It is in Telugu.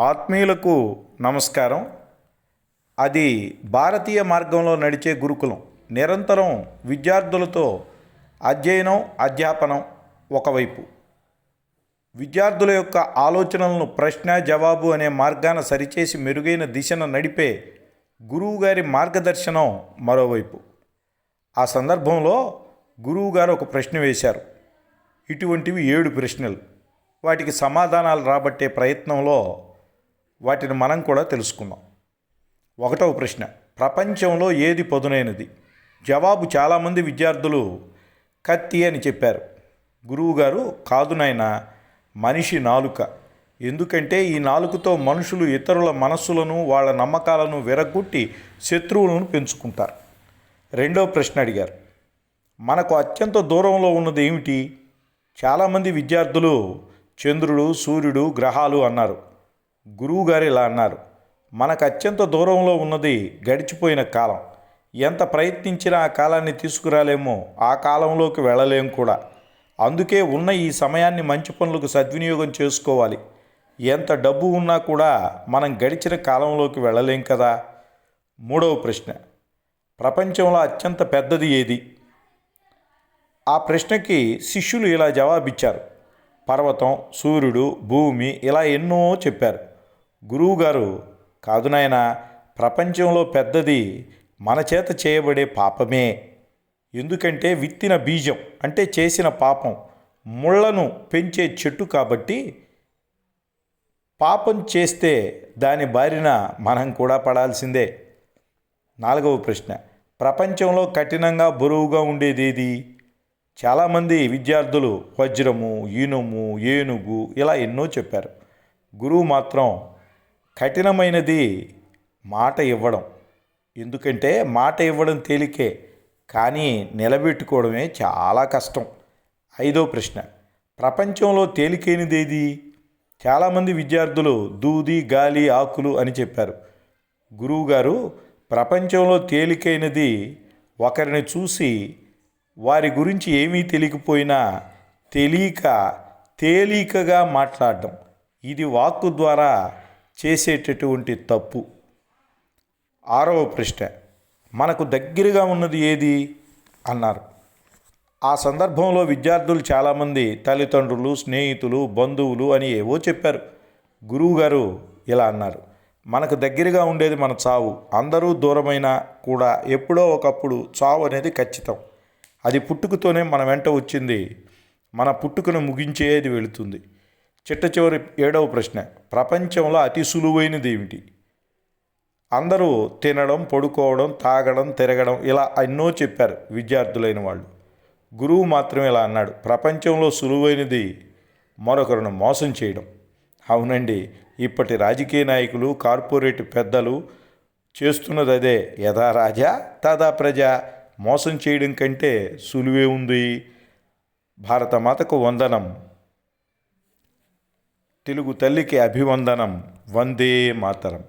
ఆత్మీయులకు నమస్కారం. అది భారతీయ మార్గంలో నడిచే గురుకులం. నిరంతరం విద్యార్థులతో అధ్యయనం అధ్యాపనం ఒకవైపు. విద్యార్థుల యొక్క ఆలోచనలను ప్రశ్న జవాబు అనే మార్గాన సరిచేసి మెరుగైన దిశను నడిపే గురువుగారి మార్గదర్శనం మరోవైపు. ఆ సందర్భంలో గురువుగారు ఒక ప్రశ్న వేశారు. ఇటువంటివి ఏడు ప్రశ్నలు. వాటికి సమాధానాలు రాబట్టే ప్రయత్నంలో వాటిని మనం కూడా తెలుసుకుందాం. ఒకటవ ప్రశ్న ప్రపంచంలో ఏది పదునైనది? జవాబు చాలామంది విద్యార్థులు కత్తి అని చెప్పారు. గురువుగారు కాదు నాయన మనిషి నాలుక. ఎందుకంటే ఈ నాలుకతో మనుషులు ఇతరుల మనస్సులను వాళ్ళ నమ్మకాలను విరగొట్టి శత్రువులను పెంచుకుంటారు. రెండవ ప్రశ్న అడిగారు మనకు అత్యంత దూరంలో ఉన్నది ఏమిటి? చాలామంది విద్యార్థులు చంద్రుడు సూర్యుడు గ్రహాలు అన్నారు. గురువుగారు ఇలా అన్నారు మనకు అత్యంత దూరంలో ఉన్నది గడిచిపోయిన కాలం. ఎంత ప్రయత్నించినా ఆ కాలాన్ని తీసుకురాలేమో ఆ కాలంలోకి వెళ్ళలేం కూడా. అందుకే ఉన్న ఈ సమయాన్ని మంచి పనులకు సద్వినియోగం చేసుకోవాలి. ఎంత డబ్బు ఉన్నా కూడా మనం గడిచిన కాలంలోకి వెళ్ళలేం కదా? మూడవ ప్రశ్న ప్రపంచంలో అత్యంత పెద్దది ఏది? ఆ ప్రశ్నకి శిష్యులు ఇలా జవాబిచ్చారు. పర్వతం సూర్యుడు భూమి ఇలా ఎన్నో చెప్పారు. గురువుగారు కాదు నాయన ప్రపంచంలో పెద్దది మన చేత చేయబడే పాపమే. ఎందుకంటే విత్తిన బీజం అంటే చేసిన పాపం ముళ్ళను పెంచే చెట్టు కాబట్టి పాపం చేస్తే దాని బారిన మనం కూడా పడాల్సిందే. నాలుగవ ప్రశ్న ప్రపంచంలో కఠినంగా బరువుగా ఉండేది ఏది? చాలామంది విద్యార్థులు వజ్రము ఈనుము ఏనుగు ఇలా ఎన్నో చెప్పారు. గురువు మాత్రం కఠినమైనది మాట ఇవ్వడం. ఎందుకంటే మాట ఇవ్వడం తేలికే కానీ నిలబెట్టుకోవడమే చాలా కష్టం. ఐదో ప్రశ్న ప్రపంచంలో తేలికైనది ఏది చాలామంది విద్యార్థులు దూది గాలి ఆకులు అని చెప్పారు. గురువుగారు ప్రపంచంలో తేలికైనది ఒకరిని చూసి వారి గురించి ఏమీ తెలియకపోయినా తెలియక తేలికగా మాట్లాడడం. ఇది వాక్కు ద్వారా చేసేటటువంటి తప్పు. ఆరవ ప్రశ్న మనకు దగ్గరగా ఉన్నది ఏది? అన్నారు. ఆ సందర్భంలో విద్యార్థులు చాలామంది తల్లిదండ్రులు స్నేహితులు బంధువులు అని ఏవో చెప్పారు. గురువుగారు ఇలా అన్నారు. మనకు దగ్గరగా ఉండేది మన చావు. అందరూ దూరమైనా కూడా ఎప్పుడో ఒకప్పుడు చావు అనేది ఖచ్చితం. అది పుట్టుకతోనే మన వెంట వచ్చింది. మన పుట్టుకను ముగించేది వెళుతుంది. చిట్ట చివరి ఏడవ ప్రశ్న. ప్రపంచంలో అతి సులువైనది ఏమిటి అందరూ తినడం పడుకోవడం తాగడం తిరగడం ఇలా ఎన్నో చెప్పారు విద్యార్థులైన వాళ్ళు. గురువు మాత్రం ఇలా అన్నాడు. ప్రపంచంలో సులువైనది మరొకరిని మోసం చేయడం. అవునండి ఇప్పటి రాజకీయ నాయకులు కార్పొరేట్ పెద్దలు చేస్తున్నది అదే. యథా రాజా తదా ప్రజ మోసం చేయడం కంటే సులువే ఉంది. భారత మాతకు వందనం. తెలుగు తల్లికి అభివందనం వందే మాతరం.